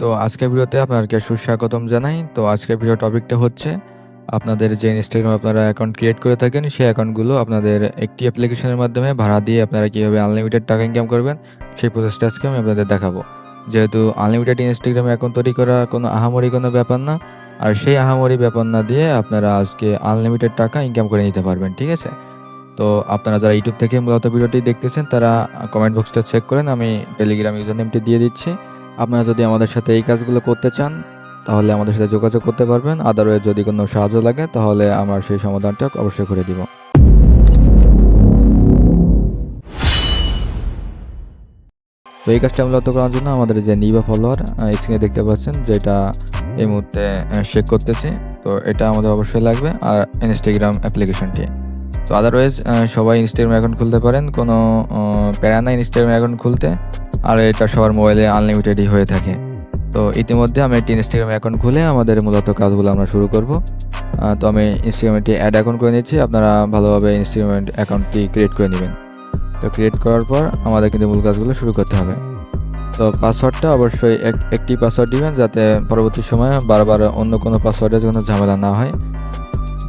তো আজকের ভিডিওতে আপনাদেরকে সুস্বাগতম জানাই। তো আজকের ভিডিও টপিকটা হচ্ছে, আপনাদের যে ইনস্টাগ্রামে আপনারা অ্যাকাউন্ট ক্রিয়েট করে থাকেন, সেই অ্যাকাউন্টগুলো আপনাদের একটি অ্যাপ্লিকেশনের মাধ্যমে ভাড়া দিয়ে আপনারা কীভাবে আনলিমিটেড টাকা ইনকাম করবেন, সেই প্রসেসটা আজকে আমি আপনাদের দেখাবো। যেহেতু আনলিমিটেড ইনস্টাগ্রামে অ্যাকাউন্ট তৈরি করা কোনো আহামরি কোনো ব্যাপার না, আর সেই আহামরি ব্যাপার না দিয়ে আপনারা আজকে আনলিমিটেড টাকা ইনকাম করে নিতে পারবেন, ঠিক আছে? তো আপনারা যারা ইউটিউব থেকে মূলত ভিডিওটি দেখতেছেন, তারা কমেন্ট বক্সটা চেক করেন, আমি টেলিগ্রাম ইউজার নেমটি দিয়ে দিচ্ছি। আপনারা যদি আমাদের সাথে এই কাজগুলো করতে চান, তাহলে আমাদের সাথে যোগাযোগ করতে পারবেন। আদারওয়াইজ যদি কোনো সাহায্য লাগে, তাহলে আমরা সেই সমাধানটা অবশ্যই করে দিব। তো এই কাজটা মূলত করার জন্য আমাদের যে নিবা ফলোয়ার স্ক্রিনে দেখতে পাচ্ছেন যেটা এই মুহূর্তে শেক করতেছি। তো এটা আমাদের অবশ্যই লাগবে। আর ইনস্টাগ্রাম অ্যাপ্লিকেশনটি তো আদারওয়াইজ সবাই ইনস্টাগ্রাম অ্যাকাউন্ট খুলতে পারেন। কোনো প্যারা নাই ইনস্টাগ্রাম অ্যাকাউন্ট খুলতে। আর এটা সবার মোবাইলে আনলিমিটেডই হয়ে থাকে। তো ইতিমধ্যে আমি একটি ইনস্টাগ্রাম অ্যাকাউন্ট খুলে আমাদের মূলত কাজগুলো আমরা শুরু করব। তো আমি ইনস্টাগ্রামে একটি অ্যাড অ্যাকাউন্ট করে নিচ্ছি। আপনারা ভালোভাবে ইনস্টাগ্রাম অ্যাকাউন্টটি ক্রিয়েট করে নেবেন। তো ক্রিয়েট করার পর আমাদের কিন্তু মূল কাজগুলো শুরু করতে হবে। তো পাসওয়ার্ডটা অবশ্যই এক, একটি পাসওয়ার্ড দিবেন যাতে পরবর্তী সময়ে বারবার অন্য কোনো পাসওয়ার্ডের কোনো ঝামেলা না হয়।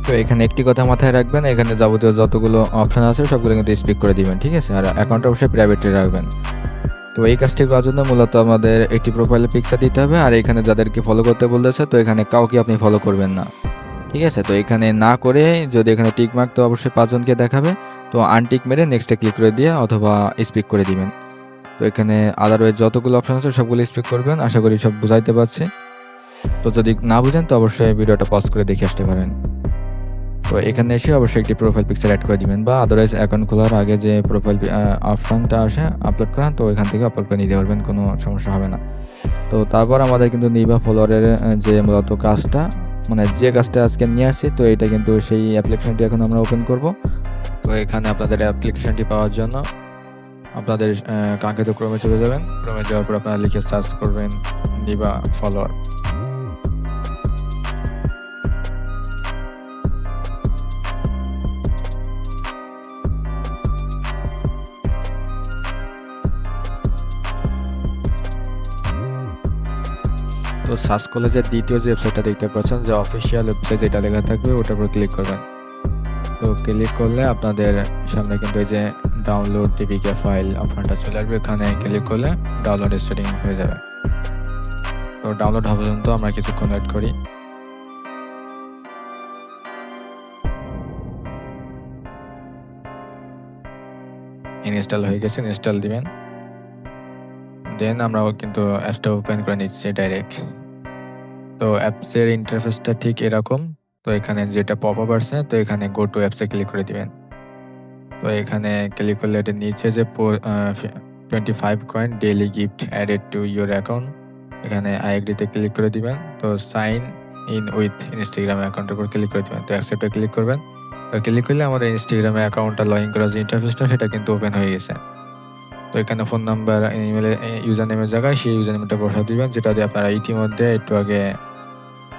তো এখানে একটি কথা মাথায় রাখবেন। এখানে যাবতীয় যতগুলো অপশন আছে সবগুলো কিন্তু স্পিক করে দিবেন, ঠিক আছে? আর অ্যাকাউন্টটা অবশ্যই প্রাইভেটলি রাখবেন। তো এই কাজটি করার জন্য মূলত আমাদের একটি প্রোফাইলে পিকচার দিতে হবে, আর এখানে যাদেরকে ফলো করতে বলতেছে, তো এখানে কাউকে আপনি ফলো করবেন না। ঠিক আছে? তো এখানে না করে যদি এখানে টিক মার্ক তো অবশ্যই পাঁচজনকে দেখাবে। তো আনটিক মেরে নেক্সটে ক্লিক করে দিয়ে অথবা স্পিক করে দিবেন। তো এখানে আদারওয়াইজ যতগুলো অপশন আছে সবগুলো স্পিক করবেন, আশা করি সব বুঝাইতে পারছি। তো যদি না বুঝেন, তো অবশ্যই ভিডিওটা পজ করে দেখে আসতে পারেন। তো এখানে এসে অবশ্যই একটি প্রোফাইল পিকচার অ্যাড করে দিবেন বা আদারওয়াইজ অ্যাকাউন্ট খোলার আগে যে প্রোফাইল অপশনটা আসে আপলোড করেন তো এখান থেকে আপলোড করে নিতে পারবেন, কোনো সমস্যা হবে না। তো তারপর আমাদের কিন্তু নিবা ফলোয়ারের যে মূলত কাজটা মানে যে কাজটা আজকে নিয়ে আসছি, তো এটা কিন্তু সেই অ্যাপ্লিকেশনটি এখন আমরা ওপেন করব। তো এখানে আপনাদের অ্যাপ্লিকেশনটি পাওয়ার জন্য আপনাদের কাঙ্ক্ষিত ক্রমে চলে যাবেন। ক্রমে যাওয়ার পর আপনারা লিখে সার্চ করবেন নিবা ফলোয়ার তো সার্চ কলেজের দ্বিতীয় যে ওয়েবসাইটটা দেখতে পাচ্ছেন, যে অফিসিয়াল ওয়েবসাইট যেটা লেখা থাকবে, ওটার উপর ক্লিক করবেন। তো ক্লিক করলে আপনাদের সামনে কিন্তু এই যে ডাউনলোড টিপিকে ফাইল অপশনটা চলে আসবে। এখানে ক্লিক করলে ডাউনলোড স্টার্টিং হয়ে যাবে। তো ডাউনলোড হওয়া পর্যন্ত আমরা কিছুক্ষণ ওয়েট করি। ইনস্টল হয়ে গেছে ইনস্টল দিবেন। দেন আমরা কিন্তু অ্যাপসটা ওপেন করে নিচ্ছি ডাইরেক্ট তো অ্যাপসের ইন্টারফেসটা ঠিক এরকম। তো এখানে যেটা পপ আপ আসছে, তো এখানে গো টু অ্যাপসে ক্লিক করে দিবেন। তো এখানে ক্লিক করলে এটা নিচে যে twenty five coin daily gift added to your account এখানে আইএডিতে ক্লিক করে দিবেন। তো সাইন ইন উইথ ইনস্টাগ্রাম অ্যাকাউন্টের উপর ক্লিক করে দিবেন। তো অ্যাকসেপ্টে ক্লিক করবেন। তো ক্লিক করলে আমাদের ইনস্টাগ্রামে অ্যাকাউন্টটা লগ ইন করার যে ইন্টারফেসটা সেটা কিন্তু ওপেন হয়ে গেছে। তো এখানে ফোন নাম্বার ইমেলে ইউজার নেমের জায়গায় সেই ইউজার নেমটা বসা দিবেন, যেটা দিয়ে আপনারা ইতিমধ্যে একটু আগে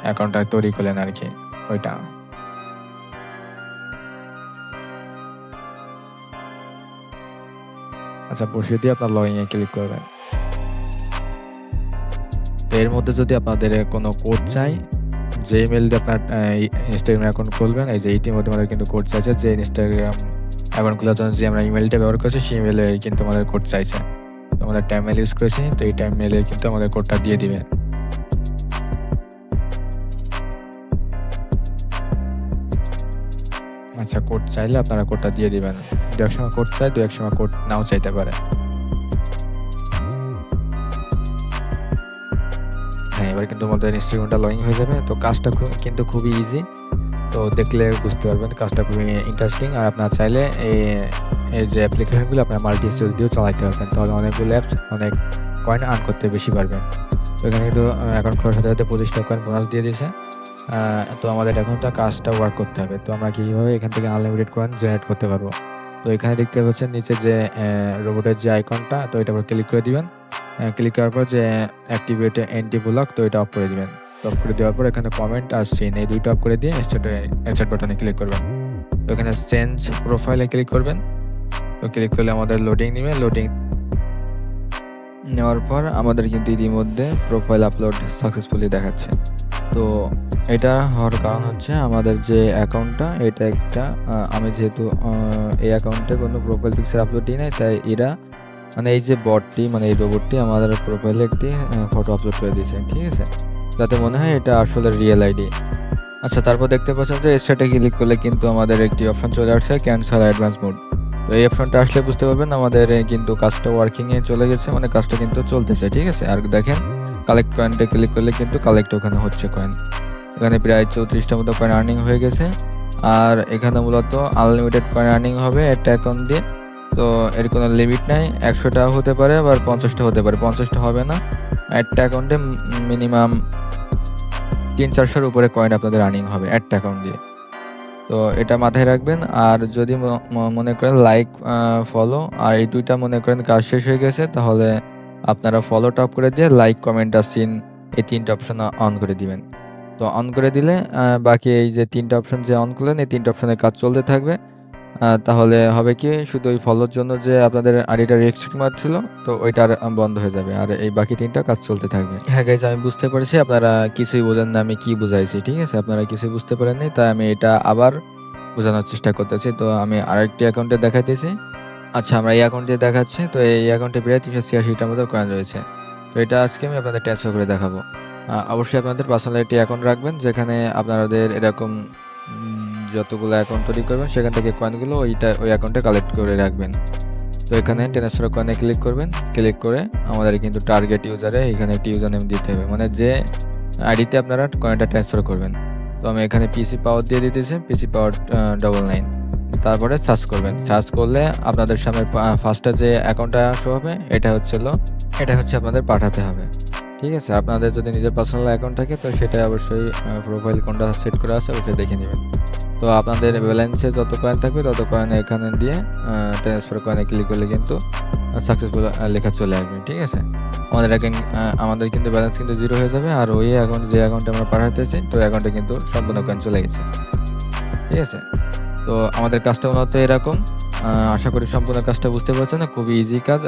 অ্যাকাউন্টটা তৈরি করলেন আর কি, ওইটা। আচ্ছা বসিয়ে দিয়ে আপনার লগ ইনে ক্লিক করবেন। এর মধ্যে যদি আপনাদের কোনো কোড চাই, যে ইমেল দিয়ে আপনার ইনস্টাগ্রাম অ্যাকাউন্ট খুলবেন, এই যে ইতিমধ্যে আমাদের কিন্তু কোড চাইছে, যে ইনস্টাগ্রাম অ্যাকাউন্ট খোলার জন্য যে আমরা ইমেলটা ব্যবহার করছি, সেই ইমেলে কিন্তু আমাদের কোড চাইছে। আমাদের টাইম মেল ইউজ করেছি, তো এই টাইম মেলে কিন্তু আমাদের কোডটা দিয়ে দিবে। আচ্ছা কোড চাইলে আপনারা কোডটা দিয়ে দিবেন। দু এক সময় কোড চাই দু এক সময় কোড নাও চাইতে পারে। হ্যাঁ এবার কিন্তু আমাদের ইনস্টাগ্রামটা লগ হয়ে যাবে। তো কাজটা কিন্তু খুবই ইজি তো দেখলে বুঝতে পারবেন কাজটা খুবই ইন্টারেস্টিং আর আপনার চাইলে এই এই যে অ্যাপ্লিকেশনগুলো আপনার মাল্টি স্টোরেজ দিয়েও চালাতে পারবেন। তাহলে অনেকগুলো অ্যাপস অনেক কয়েন আর্ন করতে বেশি পারবেন। এখানে কিন্তু অ্যাকাউন্ট খোলার সাথে সাথে পঁচিশ টাকা কয়েন বোনাস দিয়ে দিয়েছে। তো আমাদের এখন তো কাজটা ওয়ার্ক করতে হবে। তো আমরা কীভাবে এখান থেকে আনলিমিটেড কয়েন জেনারেট করতে পারব? তো এখানে দেখতে পাচ্ছেন নিচে যে রোবটের যে আইকনটা তো উপর ক্লিক করে দিবেন। ক্লিক করার পর যে অ্যাক্টিভেট এন্টি ব্লক তো এটা অফ করে দিবেন। অফ করে দেওয়ার পর এখানে কমেন্ট আর সিন এই দুইটা অফ করে দিয়ে স্টার্ট বাটনে ক্লিক করবেন। তো এখানে চেঞ্জ প্রোফাইলে ক্লিক করবেন। তো ক্লিক করলে আমাদের লোডিং নিবে। লোডিং নেওয়ার পর আমাদের কিন্তু ইতিমধ্যে প্রোফাইল আপলোড সাকসেসফুলি দেখাচ্ছে। তো এটা হওয়ার কারণ হচ্ছে আমাদের যে অ্যাকাউন্টটা, এটা একটা আমি যেহেতু এই অ্যাকাউন্টে কোনো প্রোফাইল পিকচার আপলোড দিই নাই, তাই এরা মানে এই যে বটটি মানে এই রোবটটি আমাদের প্রোফাইলে একটি ফটো আপলোড করে দিয়েছে, ঠিক আছে? যাতে মনে হয় এটা আসলে রিয়েল আইডি আচ্ছা তারপর দেখতে পাচ্ছেন যে স্টার্টে ক্লিক করলে কিন্তু আমাদের একটি অপশন চলে আসছে ক্যান্সেল অ্যাডভান্স মোড তো এই অপশনটা আসলে বুঝতে পারবেন, আমাদের কিন্তু কাজটা ওয়ার্কিংয়ে চলে গেছে মানে কাজটা কিন্তু চলতেছে, ঠিক আছে? আর দেখেন কালেক্ট কয়েনটা ক্লিক করলে কিন্তু কালেক্ট ওখানে হচ্ছে কয়েন এখানে প্রায় চৌত্রিশটা মতো কয়েন আর্নিং হয়ে গেছে। আর এখানে মূলত আনলিমিটেড কয়েন আর্নিং হবে একটা অ্যাকাউন্ট দিয়ে। তো এর কোনো লিমিট নাই, একশোটা হতে পারে আবার পঞ্চাশটা হতে পারে, পঞ্চাশটা হবে না। একটা অ্যাকাউন্টে মিনিমাম তিন চারশোর উপরে কয়েন আপনাদের আর্নিং হবে, একটা অ্যাকাউন্ট দিয়ে। তো এটা মাথায় রাখবেন। আর যদি মনে করেন লাইক ফলো আর এই দুইটা মনে করেন কাজ শেষ হয়ে গেছে, তাহলে আপনারা ফলো টপ করে দিয়ে লাইক কমেন্ট আর সিন এই তিনটা অপশন অন করে দিবেন। তো অন করে দিলে বাকি এই যে তিনটা অপশন যে অন করলেন, এই তিনটা অপশনের কাজ চলতে থাকবে। তাহলে হবে কি, শুধু ওই ফলোর জন্য যে আপনাদের আইডিটা রেস্ট্রিক্ট মারছিল, তো ওইটা আর বন্ধ হয়ে যাবে। আর এই বাকি তিনটা কাজ চলতে থাকবে। হ্যাঁ গাইজ আমি বুঝতে পারছি। আপনারা কিছুই বোঝেন না, আমি কি বুঝাইছি, ঠিক আছে? আপনারা কিছুই বুঝতে পারেননি, তাই আমি এটা আবার বোঝানোর চেষ্টা করতেছি। তো আমি আরেকটি অ্যাকাউন্টে দেখাইতেছি। আচ্ছা আমরা এই অ্যাকাউন্টে দেখাচ্ছি। তো এই অ্যাকাউন্টে প্রায় তিনশো ছিয়াশিটার মতো কয়েন রয়েছে। তো এটা আজকে আমি আপনাদের ট্রান্সফার করে দেখাবো। অবশ্যই আপনাদের পার্সোনাল একটি অ্যাকাউন্ট রাখবেন, যেখানে আপনাদের এরকম যতগুলো অ্যাকাউন্ট তৈরি করবেন, সেখান থেকে কয়েনগুলো ওইটা, ওই অ্যাকাউন্টে কালেক্ট করে রাখবেন। তো এখানে ট্রান্সফার কয়েনে ক্লিক করবেন। ক্লিক করে আমাদের কিন্তু টার্গেট ইউজারে এখানে একটি ইউজার নেম দিতে হবে। মানে যে আইডিতে আপনারা কয়েনটা ট্রান্সফার করবেন। তো আমি এখানে পিসি পাওয়ার দিয়ে দিতেছি। পিসি পাওয়ার ডবল নাইন তারপরে সার্চ করবেন। সার্চ করলে আপনাদের সামনে ফার্স্টে যে অ্যাকাউন্টটা শো হবে, এটা হচ্ছিল এটা হচ্ছে আপনাদের পাঠাতে হবে। ঠিক আছে? আপনাদের যদি নিজের পার্সোনাল অ্যাকাউন্ট থাকে, তো সেটা অবশ্যই প্রোফাইল কোনটা সেট করা আছে, অবশ্যই দেখে নেবেন। তো আপনাদের ব্যালেন্সে যত কয়েন থাকবে, তত কয়েন এখানে দিয়ে ট্রান্সফার কয়েনে ক্লিক করলে কিন্তু সাকসেসফুল লেখা চলে আসবে, ঠিক আছে? আমাদের অ্যাকাউন্ট আমাদের কিন্তু ব্যালেন্স কিন্তু জিরো হয়ে যাবে, আর ওই অ্যাকাউন্ট যে অ্যাকাউন্টে আমরা পাঠাতেছি তো অ্যাকাউন্টে কিন্তু সম্পূর্ণ কয়েন চলে গেছে, ঠিক আছে? তো আমাদের কাজটা মূলত এরকম আশা করি সম্পূর্ণ কাজটা বুঝতে পারছেন, খুবই ইজি কাজ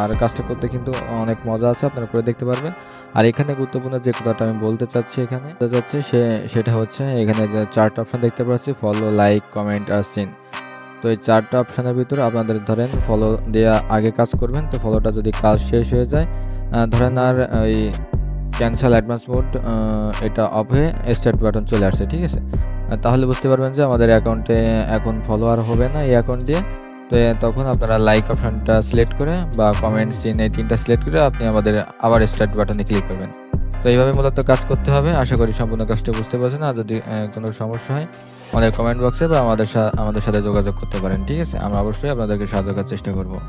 আর কাজটা করতে কিন্তু অনেক মজা আছে, আপনারা করে দেখতে পারবেন। আর এখানে গুরুত্বপূর্ণ যে কথাটা আমি বলতে চাচ্ছি এখানে চাচ্ছি সে, সেটা হচ্ছে এখানে যে চারটা অপশন দেখতে পাচ্ছি ফলো লাইক কমেন্ট আর সিন তো এই চারটা অপশনের ভিতরে আপনাদের ধরেন ফলো দেওয়া আগে কাজ করবেন, তো ফলোটা যদি কাজ শেষ হয়ে যায় ধরেন আর ওই ক্যান্সেল অ্যাডভান্স মোড এটা অফ হয়ে স্টার্ট বাটন চলে আসছে ঠিক আছে? তাহলে বুঝতে পারবেন যে আমাদের অ্যাকাউন্টে এখন ফলোয়ার হবে না এই অ্যাকাউন্ট দিয়ে। তো তখন আপনারা লাইক অপশনটা সিলেক্ট করে বা কমেন্টস সিন এই তিনটা সিলেক্ট করে আপনি আমাদের আবার স্টার্ট বাটনে ক্লিক করবেন। তো, এইভাবে মূলত কাজ করতে হবে। আশা করি সম্পূর্ণ কাজটা বুঝতে পারছেন। আর যদি কোনো সমস্যা হয়, আমাদের কমেন্ট বক্সে বা আমাদের আমাদের সাথে যোগাযোগ করতে পারেন, ঠিক আছে? আমরা অবশ্যই আপনাদেরকে সাহায্য করার চেষ্টা করব।